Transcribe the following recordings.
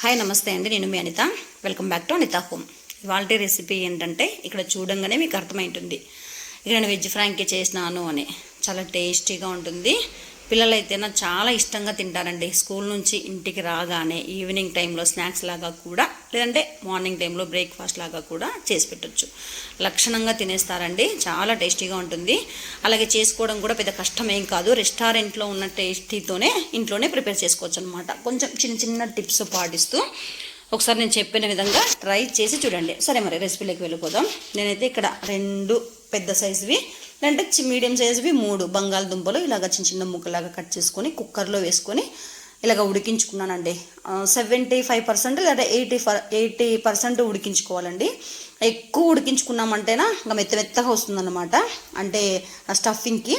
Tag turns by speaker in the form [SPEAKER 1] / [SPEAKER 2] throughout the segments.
[SPEAKER 1] Hi నమస్తే అండి. నేను మీ Anita. Welcome back to Anita home ఇవాళ రెసిపీ ఏంటంటే ఇక్కడ చూడంగానే మీకు అర్థమైంటుంది. ఇక్కడ నేను వెజ్ ఫ్రాంకీ చేసినాను అని. చాలా టేస్టీగా ఉంటుంది. పిల్లలైతే నా చాలా ఇష్టంగా తింటారండి. స్కూల్ నుంచి ఇంటికి రాగానే ఈవినింగ్ టైంలో స్నాక్స్ లాగా కూడా లేదంటే మార్నింగ్ టైంలో బ్రేక్ఫాస్ట్ లాగా కూడా చేసి పెట్టచ్చు. లక్షణంగా తినేస్తారండి. చాలా టేస్టీగా ఉంటుంది. అలాగే చేసుకోవడం కూడా పెద్ద కష్టం ఏం కాదు. రెస్టారెంట్లో ఉన్న టేస్టీతోనే ఇంట్లోనే ప్రిపేర్ చేసుకోవచ్చు అనమాట కొంచెం చిన్న చిన్న టిప్స్ పాటిస్తూ ఒకసారి నేను చెప్పిన విధంగా ట్రై చేసి చూడండి. సరే మరి రెసిపీలోకి వెళ్ళిపోదాం. నేనైతే ఇక్కడ రెండు పెద్ద సైజువి లేదంటే మీడియం సైజువి మూడు బంగాళదుంపలు ఇలాగ చిన్న చిన్న ముక్కలాగా కట్ చేసుకొని కుక్కర్లో వేసుకొని ఇలాగ ఉడికించుకున్నానండి. సెవెంటీ ఫైవ్ పర్సెంట్ లేదా ఎయిటీ ఫర్ ఎయిటీ పర్సెంట్ ఉడికించుకోవాలండి. ఎక్కువ ఉడికించుకున్నామంటేనా ఇంకా మెత్త మెత్తగా వస్తుందన్నమాట. అంటే స్టఫింగ్కి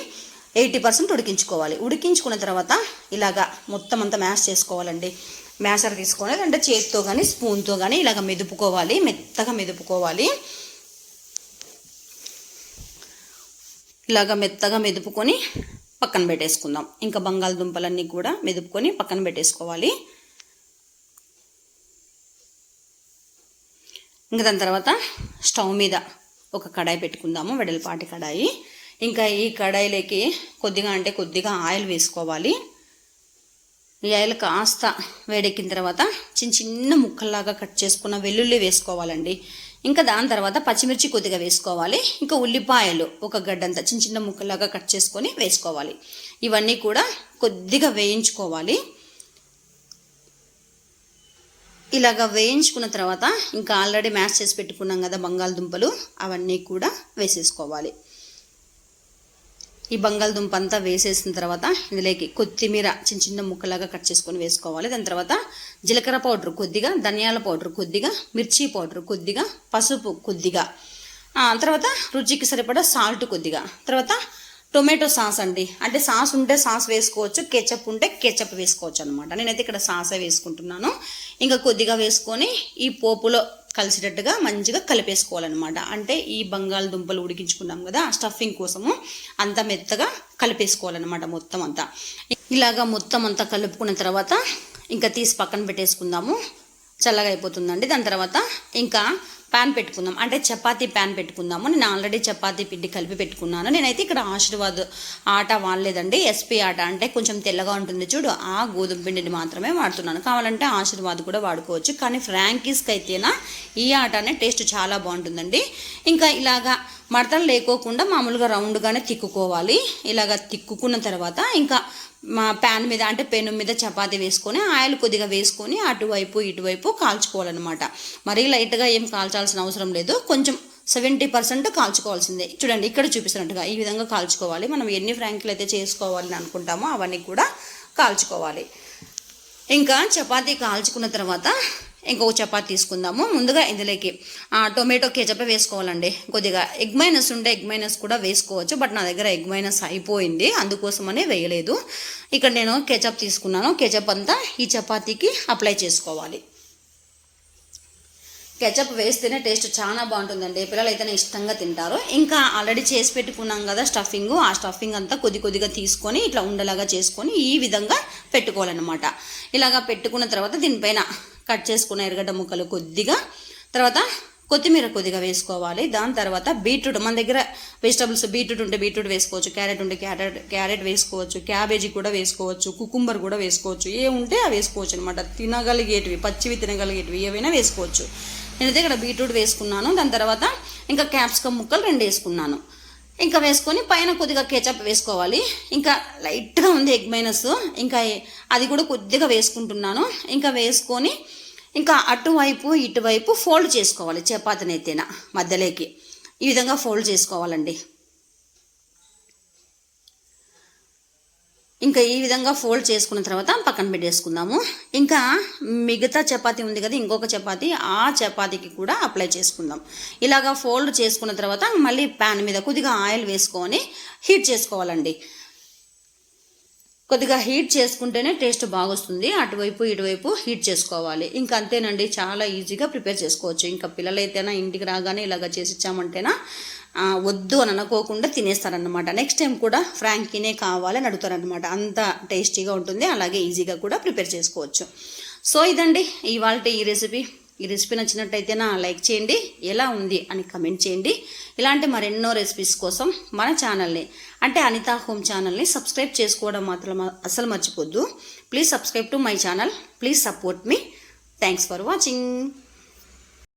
[SPEAKER 1] ఎయిటీ పర్సెంట్ ఉడికించుకోవాలి. ఉడికించుకున్న తర్వాత ఇలాగా మొత్తం అంతా మ్యాష్ చేసుకోవాలండి. మ్యాషర్ తీసుకొని అంటే చేతితో కానీ స్పూన్తో కానీ ఇలాగ మెదుపుకోవాలి. మెత్తగా మెదుపుకోవాలి. ఇలాగ మెత్తగా మెదుపుకొని పక్కన పెట్టేసుకుందాం. ఇంకా బంగాళదుంపలన్నీ కూడా మెదుపుకొని పక్కన పెట్టేసుకోవాలి. ఇంకా దాని తర్వాత స్టవ్ మీద ఒక కడాయి పెట్టుకుందాము వెడల్పాటి కడాయి. ఇంకా ఈ కడాయిలోకి కొద్దిగా అంటే కొద్దిగా ఆయిల్ వేసుకోవాలి. ఈ ఆయిల్ కాస్త వేడెక్కిన తర్వాత చిన్న చిన్న ముక్కల్లాగా కట్ చేసుకున్న వెల్లుల్లి వేసుకోవాలండి. ఇంకా దాని తర్వాత పచ్చిమిర్చి కొద్దిగా వేసుకోవాలి. ఇంకా ఉల్లిపాయలు ఒక గడ్డంతా చిన్న చిన్న ముక్కలాగా కట్ చేసుకొని వేసుకోవాలి. ఇవన్నీ కూడా కొద్దిగా వేయించుకోవాలి. ఇలాగ వేయించుకున్న తర్వాత ఇంకా ఆల్రెడీ మ్యాష్ చేసి పెట్టుకున్నాం కదా బంగాళదుంపలు అవన్నీ కూడా వేసేసుకోవాలి. ఈ బంగాళదుంప అంతా వేసేసిన తర్వాత ఇందులోకి కొత్తిమీర చిన్న చిన్న ముక్కలాగా కట్ చేసుకొని వేసుకోవాలి. దాని తర్వాత జీలకర్ర పౌడర్ కొద్దిగా ధనియాల పౌడర్ కొద్దిగా మిర్చి పౌడర్ కొద్దిగా పసుపు కొద్దిగా. తర్వాత రుచికి సరిపడా సాల్ట్ కొద్దిగా. తర్వాత టొమాటో సాస్ అండి. అంటే సాస్ ఉంటే సాస్ వేసుకోవచ్చు కెచప్ ఉంటే కెచప్ వేసుకోవచ్చు అనమాట నేనైతే ఇక్కడ సాసే వేసుకుంటున్నాను. ఇంకా కొద్దిగా వేసుకొని ఈ పోపులో కలిసేటట్టుగా మంచిగా కలిపేసుకోవాలన్నమాట. అంటే ఈ బంగాళదుంపలు ఉడికించుకున్నాం కదా ఆ స్టఫింగ్ కోసము అంత మెత్తగా కలిపేసుకోవాలన్నమాట మొత్తం అంతా. ఇలాగా మొత్తం అంతా కలుపుకున్న తర్వాత ఇంకా తీసి పక్కన పెట్టేసుకుందాము. చల్లగా అయిపోతుందండి. దాని తర్వాత ఇంకా ప్యాన్ పెట్టుకుందాం. అంటే చపాతీ ప్యాన్ పెట్టుకుందాము. నేను ఆల్రెడీ చపాతీ పిండి కలిపి పెట్టుకున్నాను. నేనైతే ఇక్కడ ఆశీర్వాద్ ఆట వాడలేదండి. ఎస్పీ ఆట అంటే కొంచెం తెల్లగా ఉంటుంది చూడు. ఆ గోధుమ పిండిని మాత్రమే వాడుతున్నాను. కావాలంటే ఆశీర్వాద్ కూడా వాడుకోవచ్చు. కానీ ఫ్రాంకీస్కి అయితేనా ఈ ఆటనే టేస్ట్ చాలా బాగుంటుందండి. ఇంకా ఇలాగా మడతలు లేకోకుండా మామూలుగా రౌండ్గానే తిక్కుకోవాలి. ఇలాగా తిక్కుకున్న తర్వాత ఇంకా మా ప్యాన్ మీద అంటే పెను మీద చపాతి వేసుకొని ఆయిల్ కొద్దిగా వేసుకొని అటువైపు ఇటువైపు కాల్చుకోవాలన్నమాట. మరీ లైట్గా ఏం కాల్చాల్సిన అవసరం లేదు. కొంచెం సెవెంటీ పర్సెంట్ కాల్చుకోవాల్సిందే. చూడండి ఇక్కడ చూపిస్తున్నట్టుగా ఈ విధంగా కాల్చుకోవాలి. మనం ఎన్ని ఫ్రాంకులు అయితే చేసుకోవాలని అనుకుంటామో అవన్నీ కూడా కాల్చుకోవాలి. ఇంకా చపాతీ కాల్చుకున్న తర్వాత ఇంకొక చపాతి తీసుకుందాము. ముందుగా ఇందులోకి టొమాటో కేచప్ వేసుకోవాలండి. కొద్దిగా ఎగ్ మైనస్ ఉంటే ఎగ్ మైనస్ కూడా వేసుకోవచ్చు. బట్ నా దగ్గర ఎగ్ మైనస్ అయిపోయింది. అందుకోసమనే వేయలేదు. ఇక్కడ నేను కేచప్ తీసుకున్నాను. కేచప్ అంతా ఈ చపాతీకి అప్లై చేసుకోవాలి. కెచప్ వేస్తేనే టేస్ట్ చాలా బాగుంటుందండి. పిల్లలు అయితేనే ఇష్టంగా తింటారు. ఇంకా ఆల్రెడీ చేసి పెట్టుకున్నాం కదా స్టఫింగ్. ఆ స్టఫింగ్ అంతా కొద్ది కొద్దిగా తీసుకొని ఇట్లా ఉండలాగా చేసుకొని ఈ విధంగా పెట్టుకోవాలన్నమాట. ఇలాగా పెట్టుకున్న తర్వాత దీనిపైన కట్ చేసుకున్న ఎర్రగడ్డ ముక్కలు కొద్దిగా తర్వాత కొత్తిమీర కొద్దిగా వేసుకోవాలి. దాని తర్వాత బీట్రూట్ మన దగ్గర వెజిటబుల్స్ బీట్రూట్ ఉంటే బీట్రూట్ వేసుకోవచ్చు క్యారెట్ ఉంటే క్యారెట్ క్యారెట్ వేసుకోవచ్చు క్యాబేజీ కూడా వేసుకోవచ్చు కుకుంబర్ కూడా వేసుకోవచ్చు. ఏ ఉంటే అవి వేసుకోవచ్చు అనమాట తినగలిగేటివి పచ్చివి తినగలిగేటివి ఏవైనా వేసుకోవచ్చు. నేనైతే ఇక్కడ బీట్రూట్ వేసుకున్నాను. దాని తర్వాత ఇంకా క్యాప్సికమ్ ముక్కలు రెండు వేసుకున్నాను. ఇంకా వేసుకొని పైన కొద్దిగా కేచప్ వేసుకోవాలి. ఇంకా లైట్గా ఉంది ఎగ్ మైనస్ ఇంకా అది కూడా కొద్దిగా వేసుకుంటున్నాను. ఇంకా వేసుకొని ఇంకా అటువైపు ఇటువైపు ఫోల్డ్ చేసుకోవాలి చపాతీని అయితేనా మధ్యలోకి. ఈ విధంగా ఫోల్డ్ చేసుకోవాలండి. ఇంకా ఈ విధంగా ఫోల్డ్ చేసుకున్న తర్వాత పక్కన పెట్టేసుకుందాము. ఇంకా మిగతా చపాతీ ఉంది కదా ఇంకొక చపాతీ ఆ చపాతీకి కూడా అప్లై చేసుకుందాం. ఇలాగా ఫోల్డ్ చేసుకున్న తర్వాత మళ్ళీ ప్యాన్ మీద కొద్దిగా ఆయిల్ వేసుకొని హీట్ చేసుకోవాలండి. కొద్దిగా హీట్ చేసుకుంటేనే టేస్ట్ బాగొస్తుంది. అటువైపు ఇటువైపు హీట్ చేసుకోవాలి. ఇంకా అంతేనండి చాలా ఈజీగా ప్రిపేర్ చేసుకోవచ్చు. ఇంకా పిల్లలైతేనా ఇంటికి రాగానే ఇలాగ చేసి ఇచ్చామంటేనా వద్దు అని అనుకోకుండా తినేస్తారనమాట నెక్స్ట్ టైం కూడా ఫ్రాంకీనే కావాలని అడుగుతారనమాట అంత టేస్టీగా ఉంటుంది అలాగే ఈజీగా కూడా ప్రిపేర్ చేసుకోవచ్చు. సో ఇదండి ఇవాళ ఈ రెసిపీ ఈ రెసిపీ నచ్చినట్టయితే నా లైక్ చేయండి ఎలా ఉంది అని కమెంట్ చేయండి. ఇలాంటి మరెన్నో రెసిపీస్ కోసం మన ఛానల్ని అంటే అనితా హోమ్ ఛానల్ని సబ్స్క్రైబ్ చేసుకోవడం మాత్రం అసలు మర్చిపోద్దు. Please subscribe to my channel please support me. Thanks for watching.